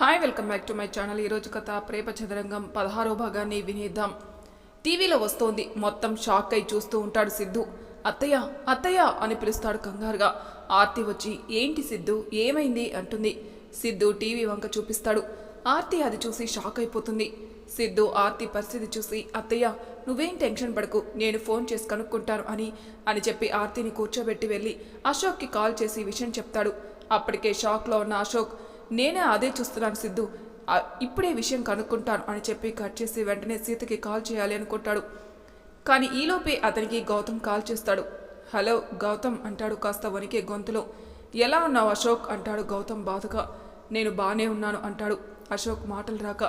Hi welcome back to my channel ఈరోజు కథ ప్రేమ చదరంగం పదహారో భాగాన్ని వినేద్దాం. టీవీలో వస్తోంది. మొత్తం షాక్ అయి చూస్తూ ఉంటాడు సిద్ధు. అత్తయ్య అత్తయ్య అని పిలుస్తాడు కంగారుగా. ఆర్తి వచ్చి ఏంటి సిద్ధు? ఏమైంది? అంటుంది. సిద్ధు టీవీ వంక చూపిస్తాడు. ఆర్తి అది చూసి షాక్ అయిపోతుంది. సిద్ధు ఆర్తి పరిస్థితి చూసి అత్తయ్య నువ్వేం టెన్షన్ పడకు. నేను ఫోన్ చేసి కనుక్కుంటాను అని అని చెప్పి ఆర్తిని కూర్చోబెట్టి వెళ్ళి అశోక్కి కాల్ చేసి విషయం చెప్తాడు. అప్పటికే షాక్లో ఉన్న అశోక్ నేనే అదే చూస్తున్నాను సిద్ధు. ఇప్పుడే విషయం కనుక్కుంటాను అని చెప్పి కట్ చేసి వెంటనే సీతకి కాల్ చేయాలి అనుకుంటాడు. కానీ ఈలోపే అతనికి గౌతమ్ కాల్ చేస్తాడు. హలో గౌతమ్ అంటాడు కాస్త వణికే గొంతులో. ఎలా ఉన్నావు అశోక్? అంటాడు గౌతమ్ బాధగా. నేను బాగానే ఉన్నాను అంటాడు అశోక్ మాటలు రాక.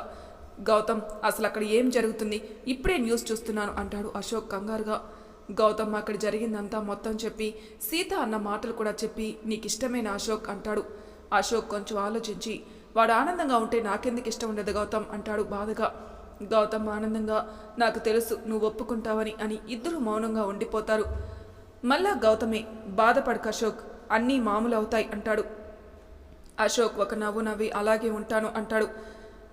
గౌతమ్ అసలు అక్కడ ఏం జరుగుతుంది? ఇప్పుడే న్యూస్ చూస్తున్నాను అంటాడు అశోక్ కంగారుగా. గౌతమ్ అక్కడ జరిగిందంతా మొత్తం చెప్పి సీత అన్న మాటలు కూడా చెప్పి నీకు ఇష్టమైన అశోక్? అంటాడు. అశోక్ కొంచెం ఆలోచించి వాడు ఆనందంగా ఉంటే నాకెందుకు ఇష్టం ఉండదు గౌతమ్? అంటాడు బాధగా. గౌతమ్ ఆనందంగా? నాకు తెలుసు నువ్వు ఒప్పుకుంటావని అని ఇద్దరు మౌనంగా ఉండిపోతారు. మళ్ళా గౌతమే బాధపడక అశోక్ అన్నీ మామూలు అవుతాయి అంటాడు. అశోక్ ఒక నవ్వు నవ్వి అలాగే ఉంటాను అంటాడు.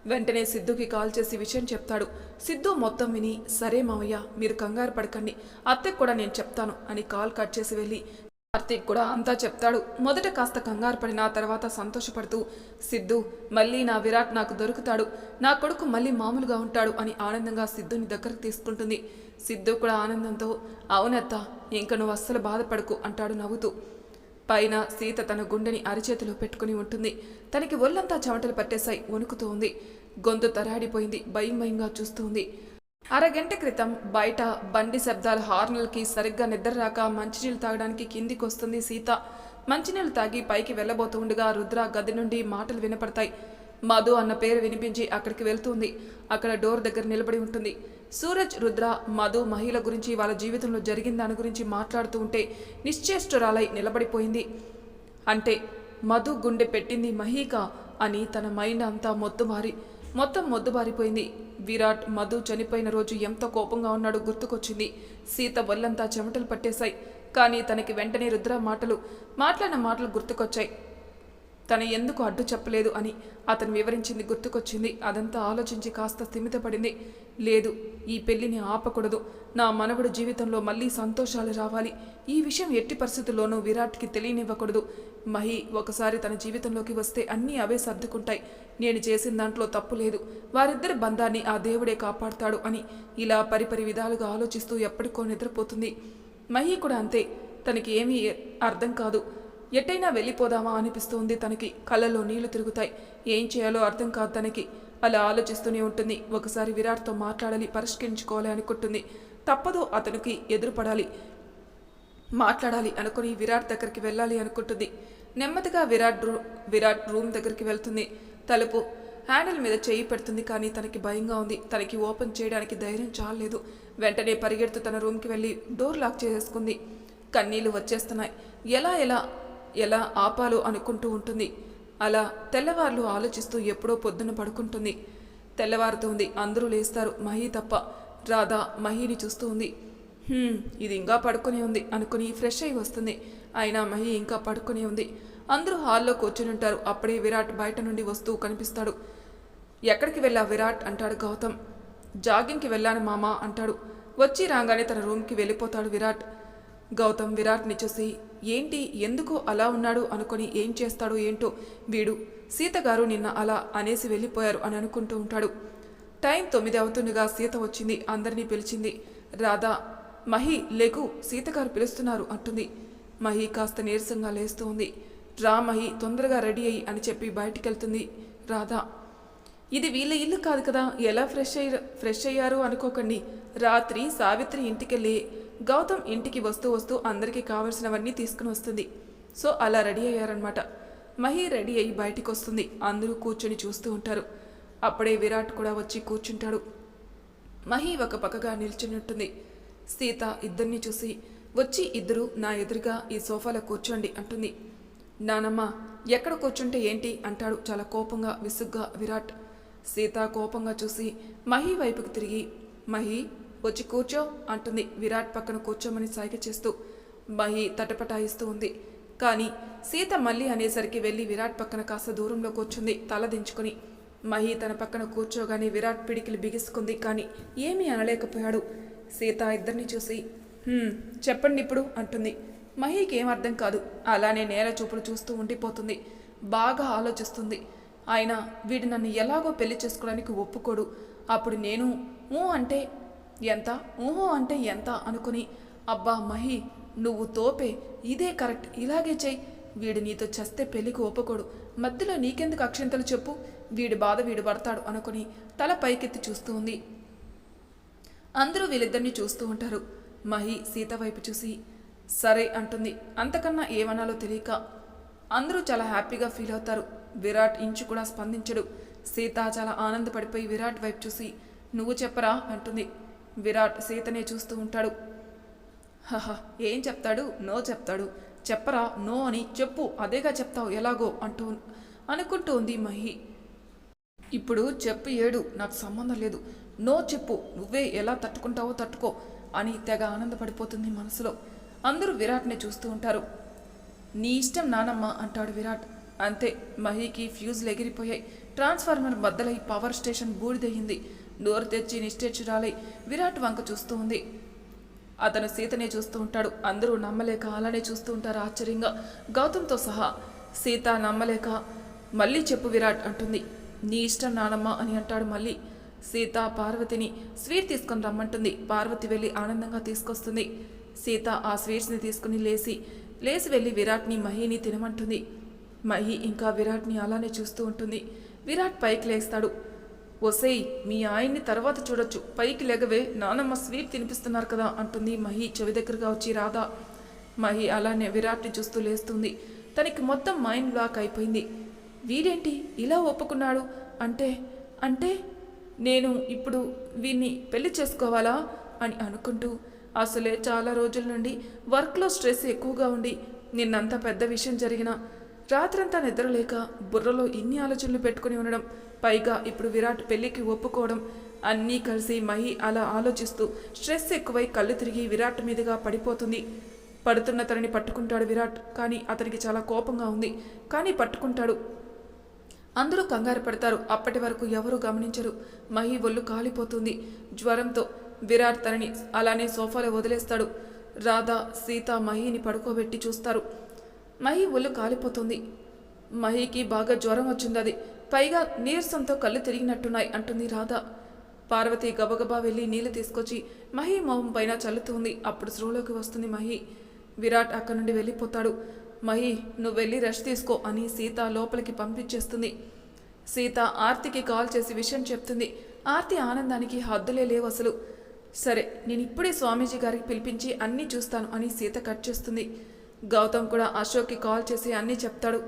వెంటనే సిద్ధుకి కాల్ చేసి విషయం చెప్తాడు. సిద్ధు మొత్తం విని సరే మావయ్య మీరు కంగారు పడకండి అత్తకు కూడా నేను చెప్తాను అని కాల్ కట్ చేసి వెళ్ళి కార్తీక్ కూడా అంతా చెప్తాడు. మొదట కాస్త కంగారు పడిన తర్వాత సంతోషపడుతూ సిద్ధు మళ్ళీ నా విరాట్ నాకు దొరుకుతాడు. నా కొడుకు మళ్ళీ మామూలుగా ఉంటాడు అని ఆనందంగా సిద్ధుని దగ్గరకు తీసుకుంటుంది. సిద్ధు కూడా ఆనందంతో అవునత్త ఇంక నువ్వు అస్సలు బాధపడకు అంటాడు నవ్వుతూ. పైన సీత తన గుండెని అరిచేతిలో పెట్టుకుని ఉంటుంది. తనకి ఒళ్ళంతా చెమటలు పట్టేశాయి వణుకుతూ ఉంది. గొంతు తరాడిపోయింది భయం భయంగా చూస్తూ ఉంది. అరగంట క్రితం బయట బండి శబ్దాల హార్నలకి సరిగ్గా నిద్ర రాక మంచినీళ్ళు తాగడానికి కిందికి వస్తుంది సీత. మంచినీళ్ళు తాగి పైకి వెళ్ళబోతూ ఉండగా రుద్ర గది నుండి మాటలు వినపడతాయి. మధు అన్న పేరు వినిపించి అక్కడికి వెళ్తుంది. అక్కడ డోర్ దగ్గర నిలబడి ఉంటుంది. సూరజ్ రుద్ర మధు మహిళ గురించి వాళ్ళ జీవితంలో జరిగిన దాని గురించి మాట్లాడుతూ ఉంటే నిశ్చేష్టురాలై నిలబడిపోయింది. అంటే మధు గుండె పెట్టింది మహీక అని తన మైండ్ అంతా మొద్దుబారి మొత్తం మొద్దుబారిపోయింది. విరాట్ మధు చనిపోయిన రోజు ఎంత కోపంగా ఉన్నాడో గుర్తుకొచ్చింది. సీత వల్లంతా చెమటలు పట్టేశాయి. కానీ తనకి వెంటనే రుద్ర మాటలు మాట్లాడిన మాటలు గుర్తుకొచ్చాయి. తను ఎందుకు అడ్డు చెప్పలేదు అని అతను వివరించింది గుర్తుకొచ్చింది. అదంతా ఆలోచించి కాస్త స్థిమితపడింది. లేదు ఈ పెళ్ళిని ఆపకూడదు. నా మనవడు జీవితంలో మళ్ళీ సంతోషాలు రావాలి. ఈ విషయం ఎట్టి పరిస్థితుల్లోనూ విరాట్కి తెలియనివ్వకూడదు. మహి ఒకసారి తన జీవితంలోకి వస్తే అన్నీ అవే సర్దుకుంటాయి. నేను చేసిన దాంట్లో తప్పు లేదు. వారిద్దరి బంధాన్ని ఆ దేవుడే కాపాడుతాడు అని ఇలా పరిపరి విధాలుగా ఆలోచిస్తూ ఎప్పటికో నిద్రపోతుంది. మహి కూడా అంతే. తనకి ఏమీ అర్థం కాదు. ఎట్టైనా వెళ్ళిపోదామా అనిపిస్తుంది. తనకి కళ్ళలో నీళ్ళు తిరుగుతాయి. ఏం చేయాలో అర్థం కాదు తనకి. అలా ఆలోచిస్తూనే ఉంటుంది. ఒకసారి విరాట్తో మాట్లాడాలి పరిష్కరించుకోవాలి అనుకుంటుంది. తప్పదు అతనికి ఎదురుపడాలి మాట్లాడాలి అనుకుని విరాట్ దగ్గరికి వెళ్ళాలి అనుకుంటుంది. నెమ్మదిగా విరాట్ రూ విరాట్ రూమ్ దగ్గరికి వెళ్తుంది. తలుపు హ్యాండిల్ మీద చేయి పెడుతుంది కానీ తనకి భయంగా ఉంది. తనకి ఓపెన్ చేయడానికి ధైర్యం చాలలేదు. వెంటనే పరిగెడుతూ తన రూమ్కి వెళ్ళి డోర్ లాక్ చేసేసుకుంది. కన్నీళ్ళు వచ్చేస్తున్నాయి. ఎలా ఎలా? ఎలా ఆపాలో అనుకుంటూ ఉంటుంది. అలా తెల్లవార్లు ఆలోచిస్తూ ఎప్పుడో పొద్దున పడుకుంటుంది. తెల్లవారుతుంది అందరూ లేస్తారు. మహి తప్ప రాధా మహిని చూస్తూ ఉంది. ఇది ఇంకా పడుకునే ఉంది అనుకుని ఫ్రెష్ అయి వస్తుంది. అయినా మహి ఇంకా పడుకునే ఉంది. అందరూ హాల్లో కూర్చుని ఉంటారు. అప్పుడే విరాట్ బయట నుండి వస్తూ కనిపిస్తాడు. ఎక్కడికి వెళ్ళా విరాట్? అంటాడు గౌతమ్. జాగింగ్కి వెళ్ళాను మామ అంటాడు. వచ్చి రాగానే తన రూమ్కి వెళ్ళిపోతాడు విరాట్. గౌతమ్ విరాట్ని చూసి ఏంటి ఎందుకు అలా ఉన్నాడు అనుకొని ఏం చేస్తాడో ఏంటో వీడు సీతగారు నిన్న అలా అనేసి వెళ్ళిపోయారు అని అనుకుంటూ ఉంటాడు. టైం తొమ్మిది అవుతుండగా సీత వచ్చింది అందరినీ పిలిచింది. రాధా మహి లేకు సీతగారు పిలుస్తున్నారు అంటుంది. మహి కాస్త నీరసంగా లేస్తూ ఉంది. రా మహి తొందరగా రెడీ అయ్యి అని చెప్పి బయటికెళ్తుంది రాధా. ఇది వీళ్ళ ఇల్లు కాదు కదా ఎలా ఫ్రెష్ అయ్యి ఫ్రెష్ అయ్యారు అనుకోకండి. రాత్రి సావిత్రి ఇంటికెళ్ళి గౌతమ్ ఇంటికి వస్తూ వస్తూ అందరికీ కావలసినవన్నీ తీసుకుని వస్తుంది. సో అలా రెడీ అయ్యారనమాట మహి రెడీ అయ్యి బయటికి వస్తుంది అందరూ కూర్చొని చూస్తూ ఉంటారు. అప్పుడే విరాట్ కూడా వచ్చి కూర్చుంటాడు. మహి ఒక పక్కగా నిల్చుని ఉంటుంది సీత ఇద్దరిని చూసి వచ్చి ఇద్దరు నా ఎదురుగా ఈ సోఫాలో కూర్చోండి అంటుంది. నానమ్మ ఎక్కడ కూర్చుంటే ఏంటి? అంటాడు చాలా కోపంగా విసుగ్గా విరాట్. సీత కోపంగా చూసి మహి వైపుకి తిరిగి మహి వచ్చి కూర్చో అంటుంది. విరాట్ పక్కన కూర్చోమని సైగ చేస్తూ మహి తటపటాయిస్తూ ఉంది. కానీ సీత మళ్ళీ అనేసరికి వెళ్ళి విరాట్ పక్కన కాస్త దూరంలో కూర్చుంది. తల దించుకుని మహి తన పక్కన కూర్చోగానే విరాట్ పిడికిలు బిగిసుకుంది. కానీ ఏమీ అనలేకపోయాడు. సీత ఇద్దరిని చూసి చెప్పండి ఇప్పుడు అంటుంది. మహీకి ఏం అర్థం కాదు. అలానే నేల చూపులు చూస్తూ ఉండిపోతుంది. బాగా ఆలోచిస్తుంది. ఆయన వీడు నన్ను ఎలాగో పెళ్ళి చేసుకోవడానికి ఒప్పుకోడు. అప్పుడు నేను ఊ అంటే ఎంత? ఊహో అంటే ఎంత? అనుకుని అబ్బా మహి నువ్వు తోపే ఇదే కరెక్ట్ ఇలాగే చెయ్యి వీడు నీతో చస్తే పెళ్ళికి ఒప్పుకోడు. మధ్యలో నీకెందుకు అక్షింతలు చెప్పు? వీడి బాధ వీడు పడతాడు అనుకుని తల పైకెత్తి చూస్తూ ఉంది. అందరూ వీళ్ళిద్దరిని చూస్తూ ఉంటారు. మహి సీత వైపు చూసి సరే అంటుంది అంతకన్నా ఏమనాలో తెలియక. అందరూ చాలా హ్యాపీగా ఫీల్ అవుతారు. విరాట్ ఇంచు కూడా స్పందించడు. సీత చాలా ఆనందపడిపోయి విరాట్ వైపు చూసి నువ్వు చెప్పరా? అంటుంది. విరాట్ సీతనే చూస్తూ ఉంటాడు. హహ ఏం చెప్తాడు? నో చెప్తాడు. చెప్పరా? నో అని చెప్పు. అదేగా చెప్తావు. ఎలాగో? అంటూ అనుకుంటూ ఉంది మహి. ఇప్పుడు చెప్పు ఏడు. నాకు సంబంధం లేదు. నో చెప్పు. నువ్వే ఎలా తట్టుకుంటావో తట్టుకో అని తెగ ఆనందపడిపోతుంది మనసులో. అందరూ విరాట్ని చూస్తూ ఉంటారు. నీ ఇష్టం నానమ్మ అంటాడు విరాట్. అంతే. మహీకి ఫ్యూజ్లు ఎగిరిపోయాయి. ట్రాన్స్ఫార్మర్ బద్దలై పవర్ స్టేషన్ బూడిదయ్యింది. నోరు తెచ్చి నిశ్చేచురాలై విరాట్ వంక చూస్తూ ఉంది. అతను సీతనే చూస్తూ ఉంటాడు. అందరూ నమ్మలేక అలానే చూస్తూ ఉంటారు ఆశ్చర్యంగా. గౌతమ్తో సహా సీత నమ్మలేక మళ్ళీ చెప్పు విరాట్ అంటుంది. నీ ఇష్టం నానమ్మ అని అంటాడు మళ్ళీ. సీత పార్వతిని స్వీట్ తీసుకొని రమ్మంటుంది. పార్వతి వెళ్ళి ఆనందంగా తీసుకొస్తుంది. సీత ఆ స్వీట్స్ని తీసుకుని లేచి లేచి వెళ్ళి విరాట్ని మహిని తినమంటుంది. మహి ఇంకా విరాట్ని అలానే చూస్తూ ఉంటుంది. విరాట్ పైకి లేస్తాడు. ఒసేయ్ మీ ఆయన్ని తర్వాత చూడొచ్చు. పైకి లెగవే నానమ్మ స్వీట్ తినిపిస్తున్నారు కదా అంటుంది మహి చెవి దగ్గరగా వచ్చి రాధా. మహి అలానే విరాట్ని చూస్తూ లేస్తుంది. తనకి మొత్తం మైండ్ బ్లాక్ అయిపోయింది. వీడేంటి ఇలా ఒప్పుకున్నాడు? అంటే అంటే నేను ఇప్పుడు వీన్ని పెళ్ళి చేసుకోవాలా? అని అనుకుంటూ అసలే చాలా రోజుల నుండి వర్క్లో స్ట్రెస్ ఎక్కువగా ఉండి నిన్నంత పెద్ద విషయం జరిగినా రాత్రంతా నిద్రలేక బుర్రలో ఇన్ని ఆలోచనలు పెట్టుకుని ఉండడం పైగా ఇప్పుడు విరాట్ పెళ్ళికి ఒప్పుకోవడం అన్నీ కలిసి మహి అలా ఆలోచిస్తూ స్ట్రెస్ ఎక్కువై కళ్ళు తిరిగి విరాట్ మీదుగా పడిపోతుంది. పడుతున్న తనని పట్టుకుంటాడు విరాట్ కానీ అతనికి చాలా కోపంగా ఉంది. కానీ పట్టుకుంటాడు. అందరూ కంగారు పడతారు. అప్పటి వరకు ఎవరూ గమనించరు. మహి ఒళ్ళు కాలిపోతుంది. జ్వరంతో విరాట్ తనని అలానే సోఫాలో వదిలేస్తాడు. రాధా సీత మహిని పడుకోబెట్టి చూస్తారు. మహి ఒళ్ళు కాలిపోతుంది. మహికి బాగా జ్వరం వచ్చింది అది పైగా నీరసంతో కళ్ళు తిరిగినట్టున్నాయి అంటుంది రాధ. పార్వతి గబగబా వెళ్ళి నీళ్ళు తీసుకొచ్చి మహి మొహం పైన చల్లుతుంది. అప్పుడు స్రోలోకి వస్తుంది మహి. విరాట్ అక్కడి నుండి వెళ్ళిపోతాడు. మహి నువ్వు వెళ్ళి రెస్ట్ తీసుకో అని సీత లోపలికి పంపించేస్తుంది. సీత ఆర్తికి కాల్ చేసి విషయం చెప్తుంది. ఆర్తి ఆనందానికి హద్దులే లేవు అసలు. సరే నేను ఇప్పుడే స్వామీజీ గారికి పిలిపించి అన్నీ చూస్తాను అని సీత కట్ చేస్తుంది. గౌతమ్ కూడా అశోక్కి కాల్ చేసి అన్నీ చెప్తాడు.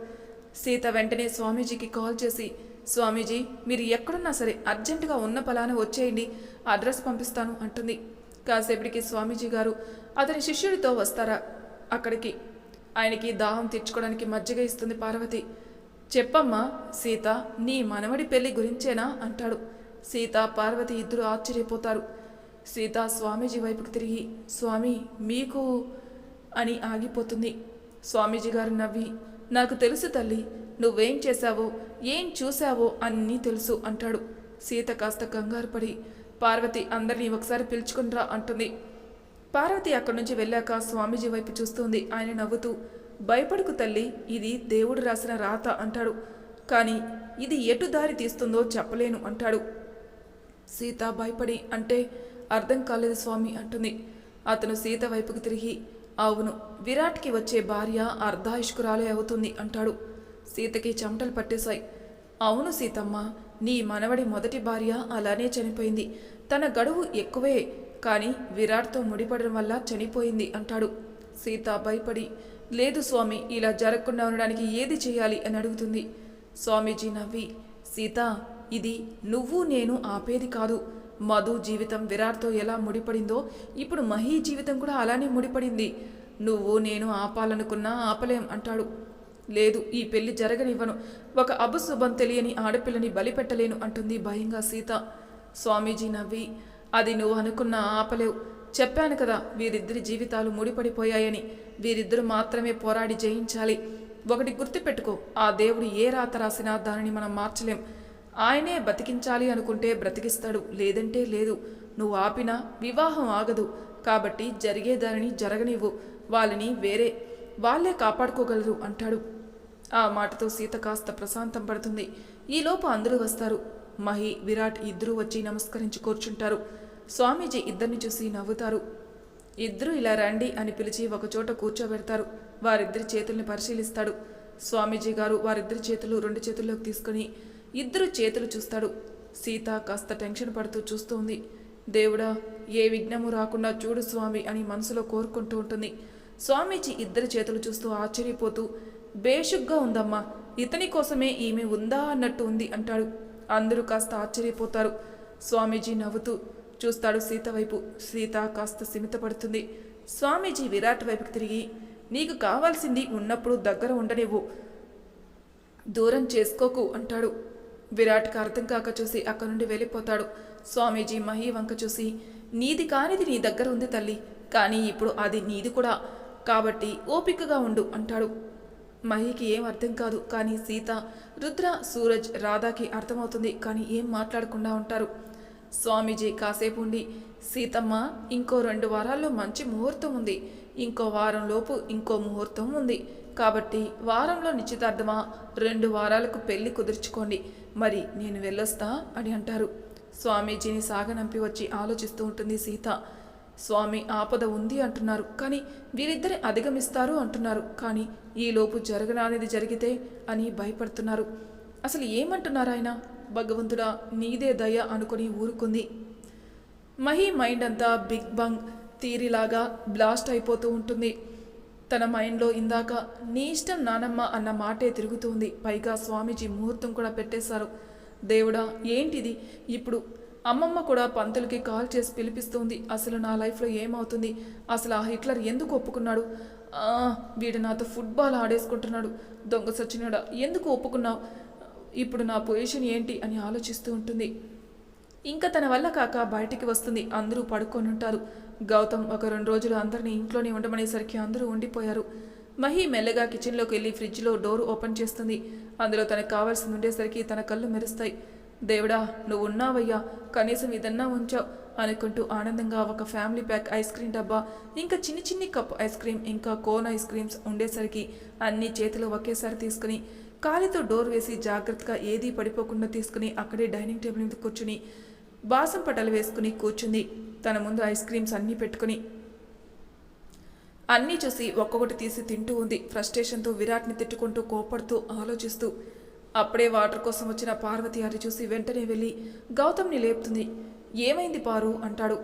సీత వెంటనే స్వామీజీకి కాల్ చేసి స్వామీజీ మీరు ఎక్కడున్నా సరే అర్జెంటుగా ఉన్న పలాన వచ్చేయండి అడ్రస్ పంపిస్తాను అంటుంది. కాసేపటికి స్వామీజీ గారు అతని శిష్యుడితో వస్తారా? అక్కడికి. ఆయనకి దాహం తీర్చుకోవడానికి మజ్జిగ ఇస్తుంది పార్వతి. చెప్పమ్మా సీత నీ మనవడి పెళ్ళి గురించేనా? అంటాడు. సీత పార్వతి ఇద్దరు ఆశ్చర్యపోతారు. సీత స్వామీజీ వైపుకి తిరిగి స్వామి మీకు అని ఆగిపోతుంది. స్వామీజీ గారు నవ్వి నాకు తెలుసు తల్లి నువ్వేం చేశావో ఏం చూశావో అన్నీ తెలుసు అంటాడు. సీత కాస్త కంగారు పడి పార్వతి అందరినీ ఒకసారి పిలుచుకునిరా అంటుంది. పార్వతి అక్కడి నుంచి వెళ్ళాక స్వామీజీ వైపు చూస్తుంది. ఆయన నవ్వుతూ భయపడుకు తల్లి ఇది దేవుడు రాసిన రాత అంటాడు. కానీ ఇది ఎటు దారి తీస్తుందో చెప్పలేను అంటాడు. సీత భయపడి అంటే అర్థం కాలేదు స్వామి అంటుంది. అతను సీత వైపుకు తిరిగి అవును విరాట్కి వచ్చే భార్య అర్ధాయుష్కురాలే అవుతుంది అంటాడు. సీతకి చెమటలు పట్టేశాయి. అవును సీతమ్మ నీ మనవడి మొదటి భార్య అలానే చనిపోయింది. తన గడువు ఎక్కువే కానీ విరాట్తో ముడిపడడం వల్ల చనిపోయింది అంటాడు. సీత భయపడి లేదు స్వామి ఇలా జరగకుండా ఉండడానికి ఏది చేయాలి అని అడుగుతుంది. స్వామీజీ నవ్వి సీత ఇది నువ్వు నేను ఆపేది కాదు. మధు జీవితం విరాట్తో ఎలా ముడిపడిందో ఇప్పుడు మహీ జీవితం కూడా అలానే ముడిపడింది. నువ్వు నేను ఆపాలనుకున్నా ఆపలేం అంటాడు. లేదు ఈ పెళ్ళి జరగనివ్వను. ఒక అబుశుభం తెలియని ఆడపిల్లని బలిపెట్టలేను అంటుంది భయంగా సీత. స్వామీజీ నవ్వి అది నువ్వు అనుకున్న ఆపలేవు. చెప్పాను కదా వీరిద్దరి జీవితాలు ముడిపడిపోయాయని. వీరిద్దరు మాత్రమే పోరాడి జయించాలి. ఒకటి గుర్తుపెట్టుకో ఆ దేవుడు ఏ రాత రాసినా దానిని మనం మార్చలేం. ఆయనే బతికించాలి అనుకుంటే బ్రతికిస్తాడు లేదంటే లేదు. నువ్వు ఆపినా వివాహం ఆగదు. కాబట్టి జరిగే దానిని జరగనివ్వు. వాళ్ళని వేరే వాళ్ళే కాపాడుకోగలరు అంటాడు. ఆ మాటతో సీత కాస్త ప్రశాంతం పడుతుంది. ఈలోపు అందరూ వస్తారు. మహి విరాట్ ఇద్దరూ వచ్చి నమస్కరించి కూర్చుంటారు. స్వామీజీ ఇద్దరిని చూసి నవ్వుతారు. ఇద్దరు ఇలా రండి అని పిలిచి ఒకచోట కూర్చోబెడతారు. వారిద్దరి చేతుల్ని పరిశీలిస్తాడు. స్వామీజీ గారు వారిద్దరి చేతులు రెండు చేతుల్లోకి తీసుకుని ఇద్దరు చేతులు చూస్తాడు. సీత కాస్త టెన్షన్ పడుతూ చూస్తూ ఉంది దేవుడా ఏ విఘ్నము రాకుండా చూడు స్వామి అని మనసులో కోరుకుంటూ ఉంటుంది. స్వామీజీ ఇద్దరి చేతులు చూస్తూ ఆశ్చర్యపోతూ బేషుగ్గా ఉందమ్మా ఇతని కోసమే ఈమె ఉందా అన్నట్టు ఉంది అంటాడు. అందరూ కాస్త ఆశ్చర్యపోతారు. స్వామీజీ నవ్వుతూ చూస్తాడు సీత వైపు సీత కాస్త సిమితపడుతుంది. స్వామీజీ విరాట్ వైపుకి తిరిగి నీకు కావాల్సింది ఉన్నప్పుడు దగ్గర ఉండనివ్వు. దూరం చేసుకోకు అంటాడు. విరాట్కి అర్థం కాక చూసి అక్కడి నుండి వెళ్ళిపోతాడు. స్వామీజీ మహి వంక చూసి నీది కానిది నీ దగ్గర ఉంది తల్లి కానీ ఇప్పుడు అది నీది కూడా. కాబట్టి ఓపికగా ఉండు అంటాడు. మహికి ఏం అర్థం కాదు కానీ సీత రుద్ర సూరజ్ రాధాకి అర్థమవుతుంది కానీ ఏం మాట్లాడకుండా ఉంటారు. స్వామీజీ కాసేపు ఉండి సీతమ్మ ఇంకో రెండు వారాల్లో మంచి ముహూర్తం ఉంది. ఇంకో వారం లోపు ఇంకో ముహూర్తం ఉంది. కాబట్టి వారంలో నిశ్చితార్థమా? రెండు వారాలకు పెళ్ళి కుదుర్చుకోండి. మరి నేను వెళ్ళొస్తా? అని అంటారు. స్వామీజీని సాగనంపి వచ్చి ఆలోచిస్తూ ఉంటుంది సీత. స్వామి ఆపద ఉంది అంటున్నారు. కానీ వీరిద్దరే అధిగమిస్తారు అంటున్నారు. కానీ ఈలోపు జరగనానిది జరిగితే అని భయపడుతున్నారు. అసలు ఏమంటున్నారు ఆయన? భగవంతుడా నీదే దయ అనుకుని ఊరుకుంది. మహి మైండ్ అంతా బిగ్ బంగ్ తీరిలాగా బ్లాస్ట్ అయిపోతూ ఉంటుంది. తన మైండ్లో ఇందాక నీ ఇష్టం నానమ్మ అన్న మాటే తిరుగుతుంది. పైగా స్వామీజీ ముహూర్తం కూడా పెట్టేశారు. దేవుడా ఏంటిది? ఇప్పుడు అమ్మమ్మ కూడా పంతులకి కాల్ చేసి పిలిపిస్తుంది. అసలు నా లైఫ్లో ఏమవుతుంది? అసలు ఆ హిట్లర్ ఎందుకు ఒప్పుకున్నాడు? వీడు నాతో ఫుట్బాల్ ఆడేసుకుంటున్నాడు. దొంగ సచ్చినాడా ఎందుకు ఒప్పుకున్నావు? ఇప్పుడు నా పొజిషన్ ఏంటి? అని ఆలోచిస్తూ ఉంటుంది. ఇంకా తన వల్ల కాక బయటికి వస్తుంది. అందరూ పడుకొని ఉంటారు గౌతమ్ ఒక రెండు రోజులు అందరినీ ఇంట్లోనే ఉండమనేసరికి అందరూ ఉండిపోయారు. మహి మెల్లగా కిచెన్లోకి వెళ్ళి ఫ్రిడ్జ్లో డోర్ ఓపెన్ చేస్తుంది. అందులో తనకు కావాల్సింది ఉండేసరికి తన కళ్ళు మెరుస్తాయి. దేవుడా నువ్వు ఉన్నావయ్యా. కనీసం ఇదన్నా ఉంచావు. అనుకుంటూ ఆనందంగా ఒక ఫ్యామిలీ ప్యాక్ ఐస్ క్రీమ్ డబ్బా ఇంకా చిన్ని చిన్ని కప్ ఐస్ క్రీమ్ ఇంకా కోన్ ఐస్ క్రీమ్స్ ఉండేసరికి అన్ని చేతిలో ఒకేసారి తీసుకుని కాలితో డోర్ వేసి జాగ్రత్తగా ఏదీ పడిపోకుండా తీసుకుని అక్కడే డైనింగ్ టేబుల్ మీద కూర్చుని బాసం పటలు వేసుకుని కూర్చుంది. తన ముందు ఐస్ క్రీమ్స్ అన్నీ పెట్టుకుని. అన్నీ చూసి ఒక్కొక్కటి తీసి తింటూ ఉంది. ఫ్రస్ట్రేషన్తో విరాట్ని తిట్టుకుంటూ కోపడుతూ ఆలోచిస్తూ. అప్పుడే వాటర్ కోసం వచ్చిన పార్వతి అది చూసి వెంటనే వెళ్ళి గౌతమ్ని లేపుతుంది. ఏమైంది పారు? అంటాడు.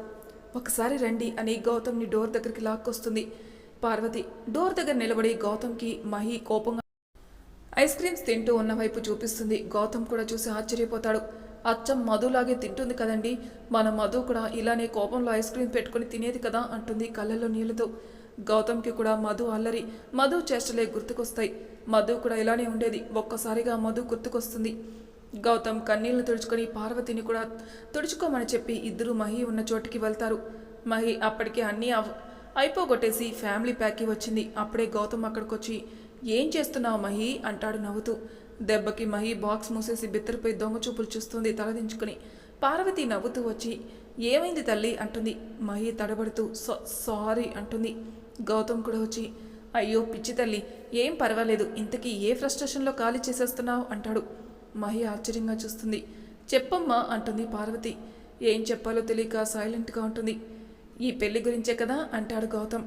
ఒకసారి రండి అని గౌతమ్ని డోర్ దగ్గరికి లాక్కొస్తుంది. పార్వతి డోర్ దగ్గర నిలబడి గౌతమ్కి మహి కోపంగా ఐస్ క్రీమ్స్ తింటూ ఉన్న వైపు చూపిస్తుంది. గౌతమ్ కూడా చూసి ఆశ్చర్యపోతాడు. అచ్చం మధులాగే తింటుంది కదండి. మన మధు కూడా ఇలానే కోపంలో ఐస్ క్రీమ్ పెట్టుకుని తినేది కదా అంటుంది కళ్ళల్లో నీళ్ళతో. గౌతమ్కి కూడా మధు అల్లరి మధు చేష్టలే గుర్తుకొస్తాయి. మధు కూడా ఇలానే ఉండేది ఒక్కసారిగా మధు గుర్తుకొస్తుంది. గౌతమ్ కన్నీళ్ళు తుడుచుకొని పార్వతిని కూడా తుడుచుకోమని చెప్పి ఇద్దరు మహి ఉన్న చోటికి వెళ్తారు. మహి అప్పటికే అన్నీ అవ్ అయిపోగొట్టేసి ఫ్యామిలీ ప్యాక్కి వచ్చింది. అప్పుడే గౌతమ్ అక్కడికి వచ్చి ఏం చేస్తున్నావు మహి? అంటాడు నవ్వుతూ. దెబ్బకి మహి బాక్స్ మూసేసి బిత్తరపై దొంగ చూపులు చూస్తుంది తలదించుకుని పార్వతి నవ్వుతూ వచ్చి ఏమైంది తల్లి? అంటుంది. మహి తడబడుతూ సారీ అంటుంది. గౌతమ్ కూడా వచ్చి అయ్యో పిచ్చి తల్లి ఏం పర్వాలేదు ఇంతకీ ఏ ఫ్రస్ట్రేషన్లో ఖాళీ చేసేస్తున్నావు? అంటాడు. మహి ఆశ్చర్యంగా చూస్తుంది. చెప్పమ్మా అంటుంది పార్వతి. ఏం చెప్పాలో తెలియక సైలెంట్గా ఉంటుంది. ఈ పెళ్ళి గురించే కదా? అంటాడు గౌతమ్.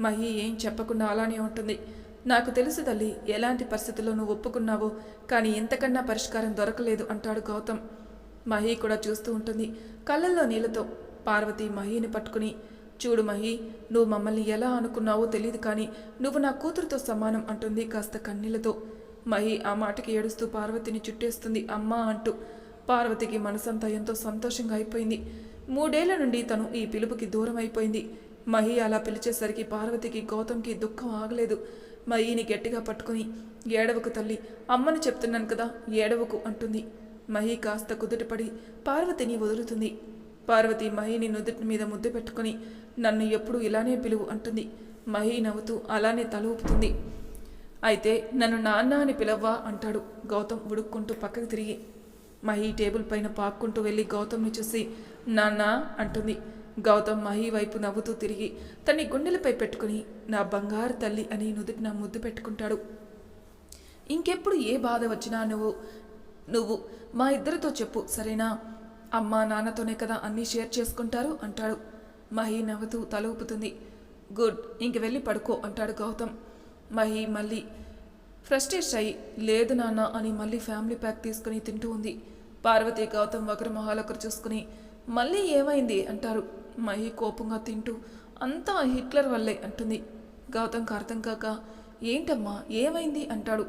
మహి ఏం చెప్పకుండా అలానే ఉంటుంది. నాకు తెలుసు తల్లి ఎలాంటి పరిస్థితుల్లో నువ్వు ఒప్పుకున్నావో కానీ ఇంతకన్నా పరిష్కారం దొరకలేదు అంటాడు గౌతమ్. మహి కూడా చూస్తూ ఉంటుంది. కళ్ళల్లో నీళ్ళతో పార్వతి మహిని పట్టుకుని చూడు మహి నువ్వు మమ్మల్ని ఎలా అనుకున్నావో తెలియదు కానీ నువ్వు నా కూతురుతో సమానం అంటుంది కాస్త కన్నీళ్ళతో మహి ఆ మాటకి ఏడుస్తూ పార్వతిని చుట్టేస్తుంది. అమ్మా అంటూ పార్వతికి మనసంతా ఎంతో సంతోషంగా అయిపోయింది. మూడేళ్ళ నుండి తను ఈ పిలుపుకి దూరం అయిపోయింది మహి అలా పిలిచేసరికి పార్వతికి గౌతమ్కి దుఃఖం ఆగలేదు. మహిని గట్టిగా పట్టుకుని ఏడవకు తల్లి అమ్మని చెప్తున్నాను కదా ఏడవకు అంటుంది. మహి కాస్త కుదుటపడి పార్వతిని వదులుతుంది. పార్వతి మహిని నుదుటి మీద ముద్దు పెట్టుకుని నన్ను ఎప్పుడు ఇలానే పిలువు అంటుంది. మహి నవ్వుతూ అలానే తల ఊపుతుంది. అయితే నన్ను నాన్న అని పిలవ్వా అంటాడు గౌతమ్ ఉడుక్కుంటూ పక్కకు తిరిగి. మహి టేబుల్ పైన పాక్కుంటూ వెళ్ళి గౌతమ్ని చూసి నాన్న అంటుంది. గౌతమ్ మహి వైపు నవ్వుతూ తిరిగి తన్ని గుండెలపై పెట్టుకుని నా బంగారు తల్లి అని నుదుటిన ముద్దు పెట్టుకుంటాడు. ఇంకెప్పుడు ఏ బాధ వచ్చినా నువ్వు నువ్వు మా ఇద్దరితో చెప్పు సరేనా? అమ్మా నాన్నతోనే కదా అన్నీ షేర్ చేసుకుంటారు అంటాడు. మహి నవ్వుతూ తల ఊపుతుంది గుడ్ ఇంక వెళ్ళి పడుకో అంటాడు గౌతమ్. మహి మళ్ళీ ఫ్రస్ట్రేట్ అయ్యి లేదు నాన్న అని మళ్ళీ ఫ్యామిలీ ప్యాక్ తీసుకుని తింటూ ఉంది. పార్వతి గౌతమ్ ఒకరి మొహాలొకరు చూసుకుని మళ్ళీ ఏమైంది? అంటారు. మహి కోపంగా తింటూ అంతా హిట్లర్ వల్లే అంటుంది. గౌతంకి అర్థం కాక ఏంటమ్మా ఏమైంది? అంటాడు.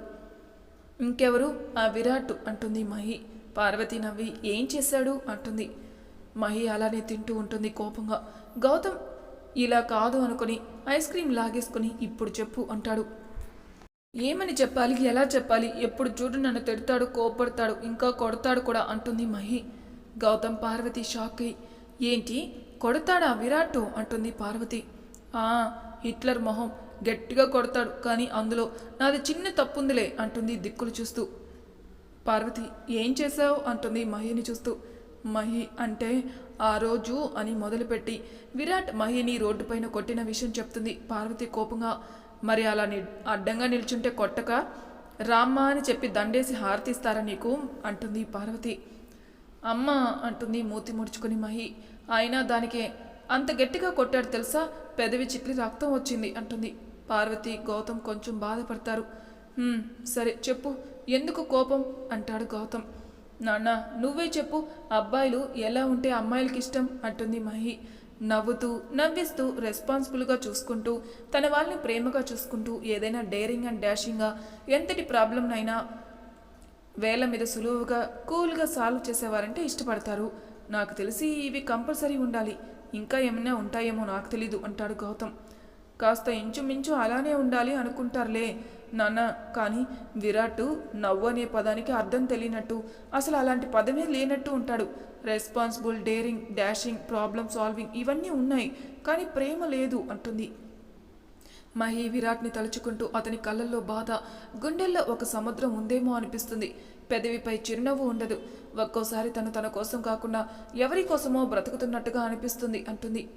ఇంకెవరు? ఆ విరాట్ అంటుంది మహి. పార్వతి నవ్వి ఏం చేశాడు? అంటుంది. మహి అలానే తింటూ ఉంటుంది కోపంగా. గౌతమ్ ఇలా కాదు అనుకుని ఐస్ క్రీమ్ లాగేసుకుని ఇప్పుడు చెప్పు అంటాడు. ఏమని చెప్పాలి? ఎలా చెప్పాలి? ఎప్పుడు చూడు నన్ను తిడతాడు కోపడతాడు ఇంకా కొడతాడు కూడా అంటుంది మహి. గౌతమ్ పార్వతి షాక్ అయి ఏంటి? కొడతాడా విరాట్ అంటుంది పార్వతి. ఆ హిట్లర్ మొహం గట్టిగా కొడతాడు కానీ అందులో నాది చిన్న తప్పుందిలే అంటుంది దిక్కులు చూస్తూ. పార్వతి ఏం చేశావు? అంటుంది మహిని చూస్తూ. మహి అంటే ఆ రోజు అని మొదలుపెట్టి విరాట్ మహిని రోడ్డుపైన కొట్టిన విషయం చెప్తుంది. పార్వతి కోపంగా మరి అలా ని అడ్డంగా నిల్చుంటే కొట్టక? రామ్మ అని చెప్పి దండేసి హారతిస్తారా నీకు? అంటుంది పార్వతి. అమ్మ అంటుంది మూతి ముడుచుకుని మహి. అయినా దానికి అంత గట్టిగా కొట్టాడు తెలుసా? పెదవి చిట్లి రక్తం వచ్చింది అంటుంది. పార్వతి గౌతమ్ కొంచెం బాధపడతారు. సరే చెప్పు. ఎందుకు కోపం? అంటాడు గౌతమ్. నాన్న నువ్వే చెప్పు. అబ్బాయిలు ఎలా ఉంటే అమ్మాయిలకి ఇష్టం? అంటుంది మహి. నవ్వుతూ నవ్విస్తూ రెస్పాన్సిబుల్గా చూసుకుంటూ తన వాళ్ళని ప్రేమగా చూసుకుంటూ ఏదైనా డేరింగ్ అండ్ డాషింగ్గా ఎంతటి ప్రాబ్లంనైనా వేల మీద సులువుగా కూల్గా సాల్వ్ చేసేవారంటే ఇష్టపడతారు. నాకు తెలిసి ఇవి కంపల్సరీ ఉండాలి. ఇంకా ఏమైనా ఉంటాయేమో నాకు తెలీదు అంటాడు గౌతమ్. కాస్త ఇంచుమించు అలానే ఉండాలి అనుకుంటారులే నాన్న. కానీ విరాట్ నవ్వు అనే పదానికి అర్థం తెలియనట్టు అసలు అలాంటి పదమే లేనట్టు ఉంటాడు. Responsible daring dashing problem solving ఇవన్నీ ఉన్నాయి కానీ ప్రేమ లేదు అంటుంది. మహి విరాట్ని తలుచుకుంటూ అతని కళ్ళల్లో బాధ గుండెల్లో ఒక సముద్రం ఉందేమో అనిపిస్తుంది. పెదవిపై చిరునవ్వు ఉండదు. ఒక్కోసారి తను తన కోసం కాకుండా ఎవరి కోసమో బ్రతుకుతున్నట్టుగా అనిపిస్తుంది అంటుంది.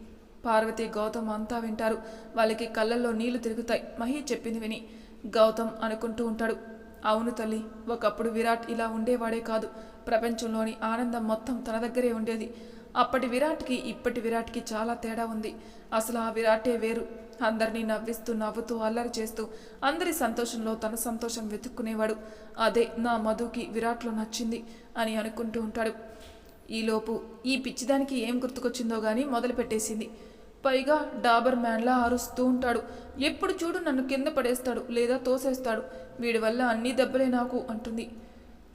పార్వతి గౌతమ్ అంతా వింటారు. వాళ్ళకి కళ్ళల్లో నీళ్ళు తిరుగుతాయి. మహి చెప్పింది విని గౌతమ్ అనుకుంటూ ఉంటాడు. అవును తల్లి ఒకప్పుడు విరాట్ ఇలా ఉండేవాడే కాదు. ప్రపంచంలోని ఆనందం మొత్తం తన దగ్గరే ఉండేది. అప్పటి విరాట్కి ఇప్పటి విరాట్కి చాలా తేడా ఉంది. అసలు ఆ విరాటే వేరు. అందరినీ నవ్విస్తూ నవ్వుతూ అల్లరి చేస్తూ అందరి సంతోషంలో తన సంతోషం వెతుక్కునేవాడు. అదే నా మధుకి విరాట్లో నచ్చింది అని అనుకుంటూ ఉంటాడు. ఈలోపు ఈ పిచ్చిదానికి ఏం గుర్తుకొచ్చిందో గానీ మొదలుపెట్టేసింది పైగా డాబర్ మ్యాన్లా అరుస్తూ ఉంటాడు. ఎప్పుడు చూడు నన్ను కింద పడేస్తాడు లేదా తోసేస్తాడు. వీడి వల్ల అన్ని దెబ్బలే నాకు అంటుంది.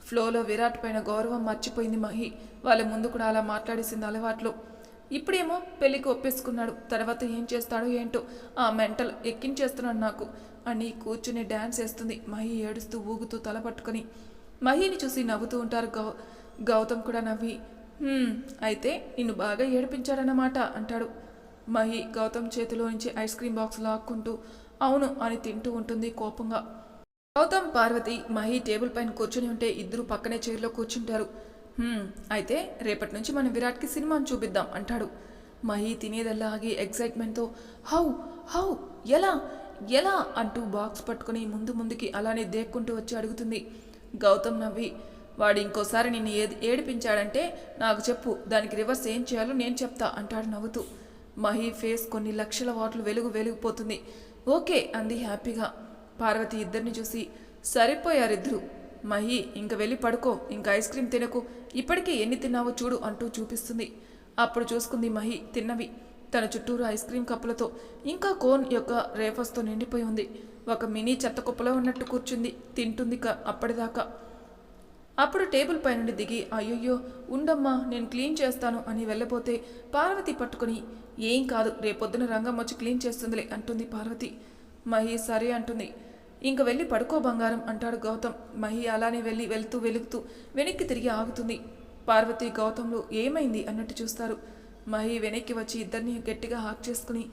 ఫ్లోలో విరాట్ పైన గౌరవం మర్చిపోయింది మహి. వాళ్ళ ముందు కూడా అలా మాట్లాడేసింది అలవాట్లో. ఇప్పుడేమో పెళ్ళికి ఒప్పేసుకున్నాడు. తర్వాత ఏం చేస్తాడో ఏంటో ఆ మెంటల్ ఎక్కించేస్తున్నాడు నాకు. అని కూర్చుని డ్యాన్స్ వేస్తుంది. మహి ఏడుస్తూ ఊగుతూ తల పట్టుకొని. మహిని చూసి నవ్వుతూ ఉంటారు గౌ గౌతమ్ కూడా నవ్వి. అయితే నిన్ను బాగా ఏడిపించాడన్నమాట అంటాడు. మహి గౌతమ్ చేతిలో నుంచి ఐస్ క్రీమ్ బాక్స్ లాక్కుంటూ అవును అని తింటూ ఉంటుంది కోపంగా. గౌతమ్ పార్వతి మహి టేబుల్ పైన కూర్చుని ఉంటే ఇద్దరు పక్కనే చైర్లో కూర్చుంటారు. అయితే రేపటి నుంచి మనం విరాట్కి సినిమాని చూపిద్దాం అంటాడు. మహి తినేదల్లా ఆగి ఎక్సైట్మెంట్తో హౌ హౌ ఎలా ఎలా? అంటూ బాక్స్ పట్టుకుని ముందు ముందుకి అలానే దేక్కుంటూ వచ్చి అడుగుతుంది. గౌతమ్ నవ్వి వాడు ఇంకోసారి నిన్ను ఏది ఏడిపించాడంటే నాకు చెప్పు దానికి రివర్స్ ఏం చేయాలో నేను చెప్తా అంటాడు నవ్వుతూ. మహి ఫేస్ కొన్ని లక్షల వాట్లు వెలుగు వెలిగిపోతుంది. ఓకే అంది హ్యాపీగా. పార్వతి ఇద్దరిని చూసి సరిపోయారిద్దరు. మహి ఇంక వెళ్ళి పడుకో ఇంక ఐస్ క్రీమ్ తినకు. ఇప్పటికే ఎన్ని తిన్నావో చూడు అంటూ చూపిస్తుంది. అప్పుడు చూసుకుంది మహి తిన్నవి. తన చుట్టూరు ఐస్ క్రీమ్ కప్పులతో ఇంకా కోన్ యొక్క రేఫస్తో నిండిపోయి ఉంది. ఒక మినీ చెత్త కుప్పలో ఉన్నట్టు కూర్చుంది తింటుంది క- అప్పటిదాకా. అప్పుడు టేబుల్ పై నుండి దిగి అయ్యయ్యో ఉండమ్మా నేను క్లీన్ చేస్తాను అని వెళ్ళబోతే పార్వతి పట్టుకుని ఏం కాదు రేపొద్దున రంగం వచ్చి క్లీన్ చేస్తుందిలే అంటుంది పార్వతి. మహి సరే అంటుంది. ఇంక వెళ్ళి పడుకో బంగారం అంటాడు గౌతమ్. మహి అలానే వెళ్ళి వెళ్తూ వెలుగుతూ వెనక్కి తిరిగి ఆగుతుంది. పార్వతి గౌతమ్లు ఏమైంది అన్నట్టు చూస్తారు. మహి వెనక్కి వచ్చి ఇద్దరిని గట్టిగా హాక్ చేసుకుని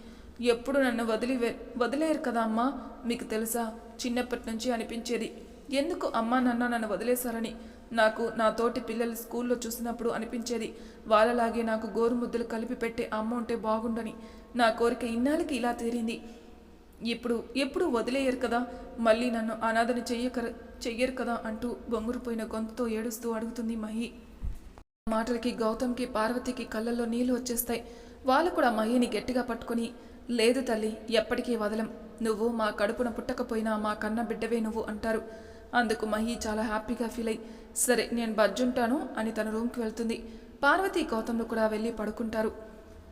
ఎప్పుడు నన్ను వదిలి వదిలేరు కదా అమ్మా మీకు తెలుసా చిన్నప్పటి నుంచి అనిపించేది. ఎందుకు అమ్మా నాన్న నన్ను వదిలేశారని? నాకు నా తోటి పిల్లలు స్కూల్లో చూసినప్పుడు అనిపించేది. వాళ్ళలాగే నాకు గోరుముద్దలు కలిపి పెట్టే అమ్మ ఉంటే బాగుండని. నా కోరిక ఇన్నాళ్ళకి ఇలా తీరింది. ఇప్పుడు ఎప్పుడు వదిలేయరు కదా? మళ్ళీ నన్ను అనాథని చెయ్యక చెయ్యరు కదా అంటూ బొంగురుపోయిన గొంతుతో ఏడుస్తూ అడుగుతుంది మహి. మాటలకి గౌతమ్కి పార్వతికి కళ్ళల్లో నీళ్ళు వచ్చేస్తాయి. వాళ్ళు కూడా మహిని గట్టిగా పట్టుకొని లేదు తల్లి ఎప్పటికీ వదలం. నువ్వు మా కడుపున పుట్టకపోయినా మా కన్న బిడ్డవే నువ్వు అంటారు. అందుకు మహి చాలా హ్యాపీగా ఫీల్ అయ్యి సరే నేను బజ్జుంటాను అని తన రూమ్కి వెళ్తుంది. పార్వతి గౌతమ్లు కూడా వెళ్ళి పడుకుంటారు.